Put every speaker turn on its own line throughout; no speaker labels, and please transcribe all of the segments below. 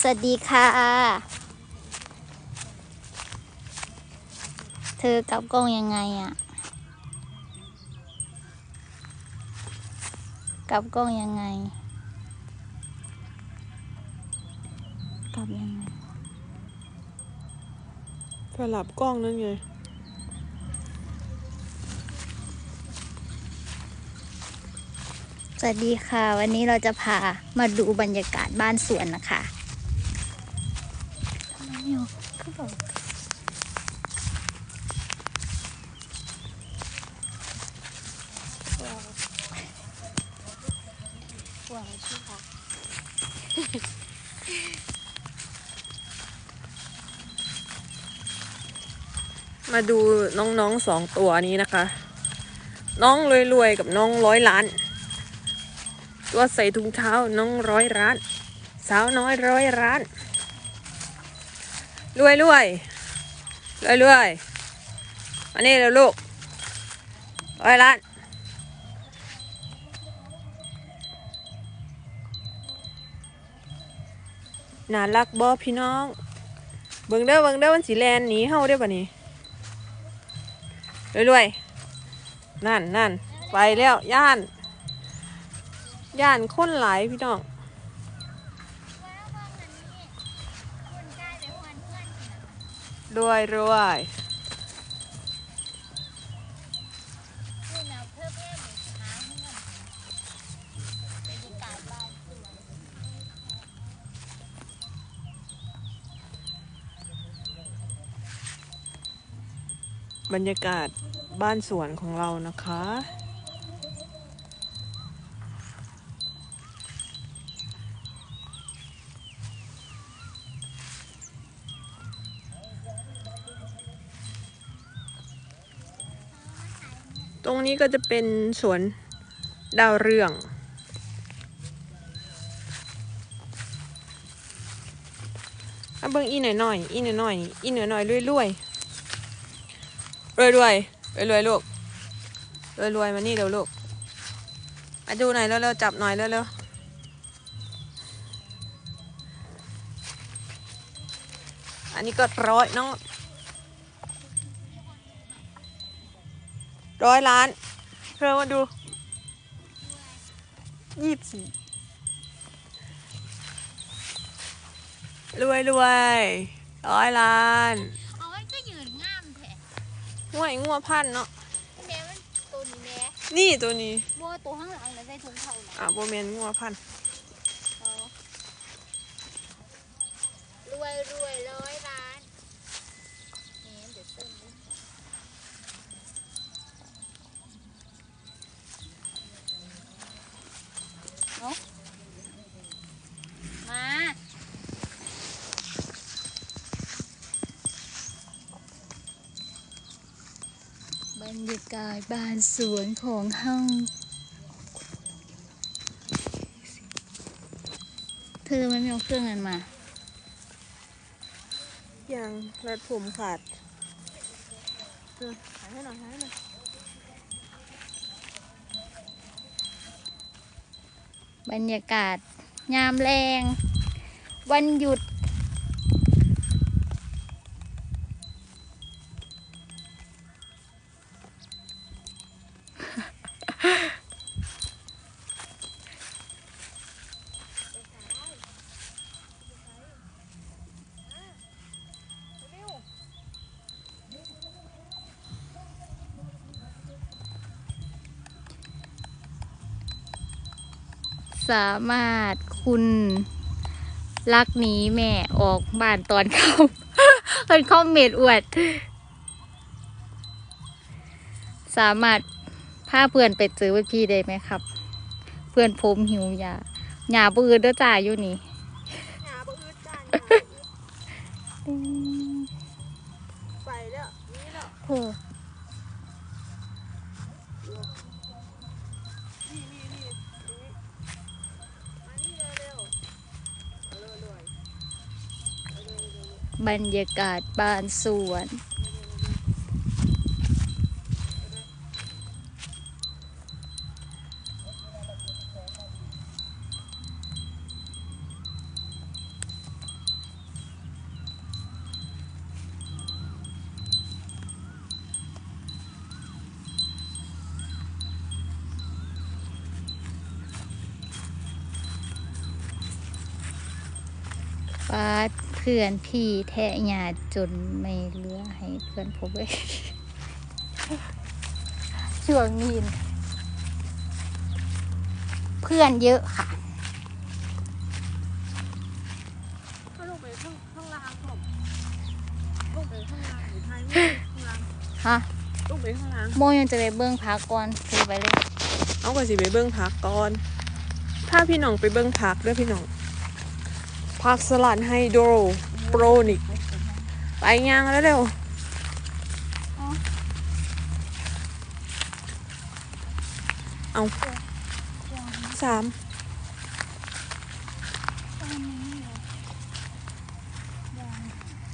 สวัสดีค่ะ เธอกลับกล้องยังไงอะกลับกล้องยังไง กลับยังไง
สลับกล้องนั่นไง
สวัสดีค่ะ วันนี้เราจะพามาดูบรรยากาศบ้านสวนนะคะทำไมไม่เอาก็บอกห่วงชื่อค่ะ
มาดูน้องๆสองตัวนี้นะคะ น้องรวยๆกับน้องร้อยล้าน ตัวใส่ถุงเท้าน้องร้อยล้าน สาวน้อยร้อยล้านรวยรวยรวยรวยๆอันนี้เร็วลูกร้อยล้านน่ารักบอพี่น้อง เบิ่งเด้อเบิ่งเด้อมันสีแลนหนีเฮาได้ป่ะนี่ รวยๆนั่นนั่นไปแล้ว ย่าน ย่านคนหลายพี่น้องรวยรวย บรรยากาศบ้านสวนของเรานะคะ ตรงนี้ก็จะเป็นสวนดาวเรืองเอาเบิ่งอีหน่อยหน่อยๆอีหน่อยหน่อยๆอีหน่อยหน่อยรวยรวย รวยรวยรวยรวยลูกรวยรวยมานี่เร็วลูกมาดูหน่อยเร็วๆจับหน่อยเร็วๆอันนี้ก็ร้อยน้องร้อยล้านเธอมาดูยี่สิบสี่รวยรวยร้อยล้าน
ง่
วยงัวพันธุ์เนาะ
แม่มันตัวนี้แม่
นี่ตัวนี้
บัวตัวข้างหลังเลยได้ถุงเท้านะ
อะโบเมนงัวพันธุ์
รวยรวยร้อยล้านแหมเดี๋ยวเติมนิดเอามา บ รรยากาศบ้านสวนของเฮาเธอไม่เอาเครื่องนั้นมา
ยังรัดผมขาดเออหายให้หน่อยหายให้หน่อย
บรรยากาศยามแรง วันหยุด สามารถคุณรักหนี้แม่ออกบ้านตอนเข้าเป็นคอมเมนต์อวด สามารถพาเพื่อนไปเจอพี่ได้ไหมครับ เพื่อนผมหิวยาหยาบืนเด้อจ่าอยู่นี่
หาบ่อืดจ้าไปแล้วนี่แล้ว
บรรยากาศบานสวน ปาด เพื่อนพี่แทะหยาจนไม่เหลือให้เพื่อนผมเลยช่วงนี้นะเพื่อนเยอะค่ะ
ก็ลงไปข้างข้างล่างผมลงไปข้างล่างหรือท้ายมือข้างล่าง
ฮะ
ลงไปข้างล่าง
โมยังจะไปเบิ้งพักก่อนคือไปเลย
เอาก็สิไปเบิ้งผักก่อน ถ้าพี่น้องไปเบิ้งผักเด้วยพี่น้อง ผักสลัดไฮโดรโปรนิก ไปย่างแล้วเร็วเอาสาม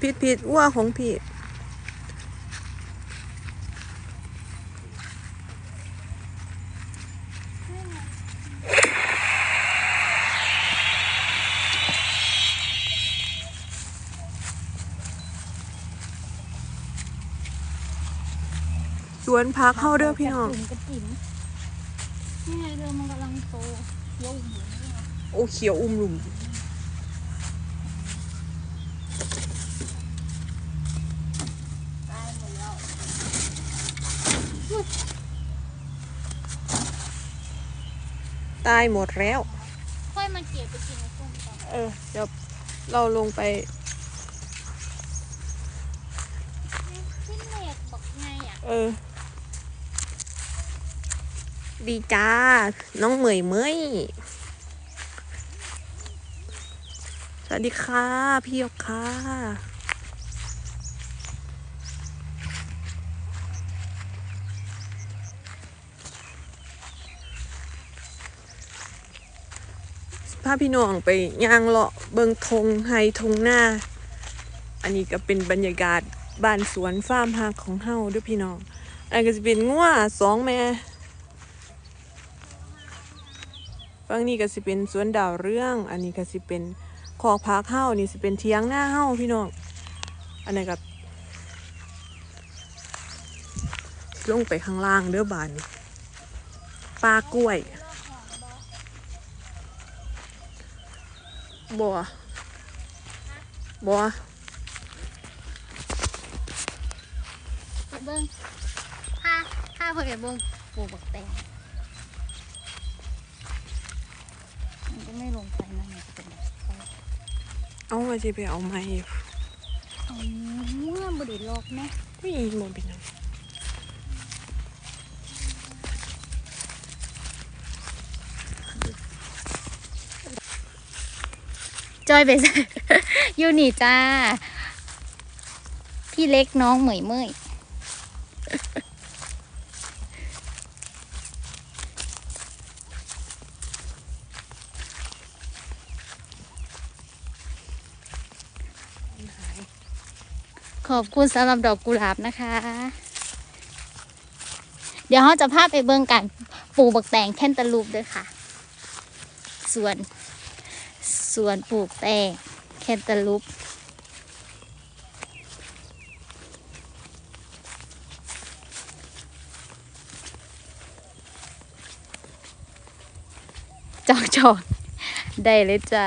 ผิดผิดว่าของผิดส วนพักเข้าเด้อพี่น้อง
กระถิ่นนี่ไงเรือมันกำลังโตยงอยู่
โอ้เขียวอุ้มลุ่ม
ตายหมดแล้ว
ตายหมดแล้ว
ค่อยมาเก็บไปกินในต้มต่อ
เออ เดี๋ยวเราลงไป
ที่เน็ตบอกไงอะ
เออ ดีจ้า น้องเหมยเมยสวัสดีค่ะ พี่ยกค่ะพาพี่น้องไปย่างเลาะเบิงทงไฮทงหน้า อันนี้ก็เป็นบรรยากาศบ้านสวนฟาร์มฮักของเฮาด้วยพี่น้องอันนก็จะเป็นงัวสองแม่ ฝั่งนี้ก็สิเป็นสวนดาวเรื่อง อันนี้ก็สิเป็นคอกพักเฮานี่สิเป็นเทียงหน้าเฮาพี่น้อง อันนี้ก็ลงไปข้างล่างเด้อบานปลากล้วยบัวบัว
เบิ้งผ้าผ้าเพื่อนเบิ้งปูบักแตง ไม่ลงไปนะมันจะเป็นแบบไป
เอาว่าจะไปเอาไม้
เอาเมื่อบไดิลอกนะ
ไม่มองเป็นหยัง
จอยไปใส่อยู่นี่จ้า พี่เล็กน้องเหมยเมย ขอบคุณสำหรับดอกกุหลาบนะคะ เดี๋ยวเราจะพาไปเบิ่งกันปลูกบักแตงแคนตาลูปด้วยค่ะ ส่วนสวนปลูกแตงแคนตาลูปจอกจอกได้เลยจ้า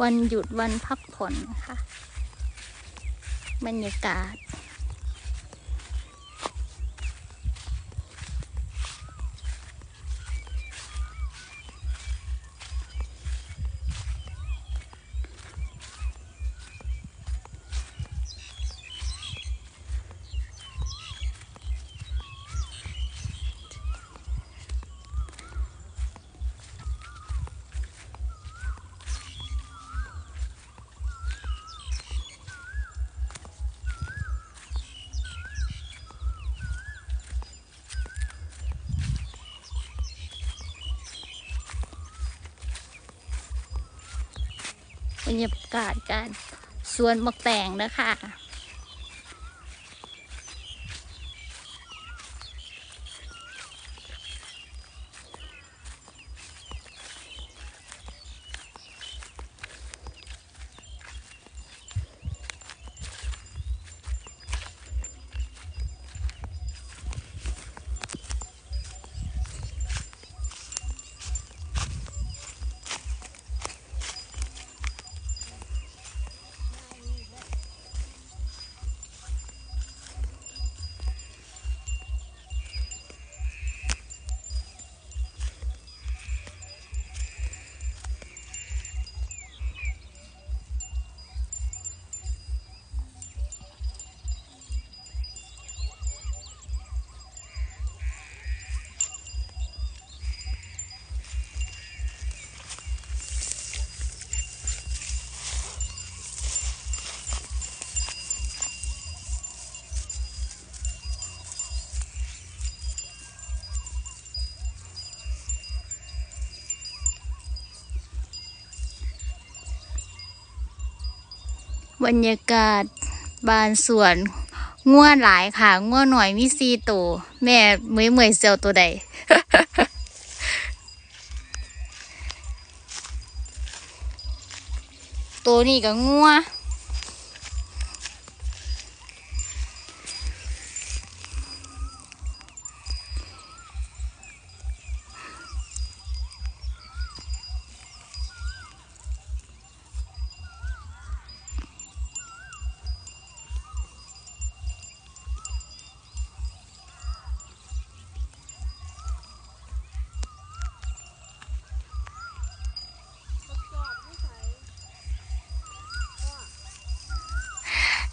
วันหยุดวันพักผ่อนค่ะ บรรยากาศ บรรยากาศการสวนบกแตงนะคะ บรรยากาศบานสวนง่วหลายค่ะง่วหน่อยมีซีตัวแม่เมยเมยเซลตัวใดตัวนี้ก็ง่ว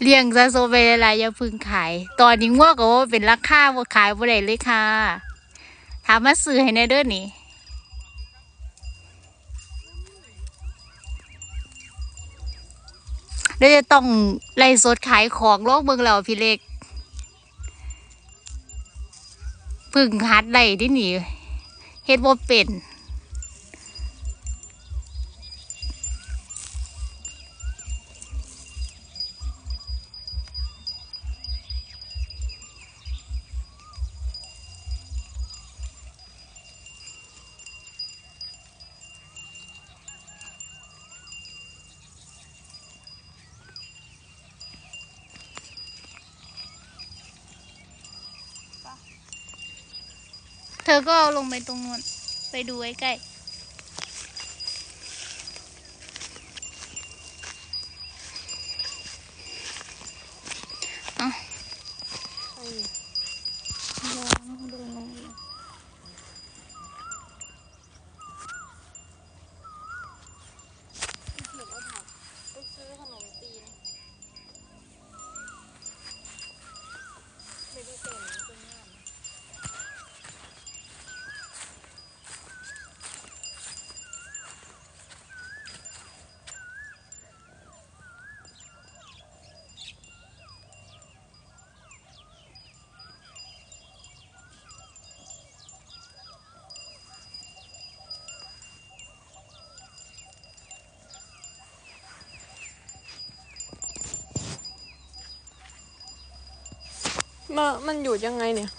เลี้ยงซะโซไปหลายๆอย่าพึ่งขาย ตอนนี้ง่วก็เป็นราคาว่ขายบ่ได้เลยค่ะ ถามมาซื้อให้แน่เด้อนี่เดี๋ยวจะต้องไล่สดขายของโลกเมืองเราพี่เล็กพึ่งฮัดได้ที่นี่เฮ็ดบ่เป็น เธอก็เอาลงไปตรงนู้นไปดูใกล้ๆ
มามันอยู่ยังไงเนี่ย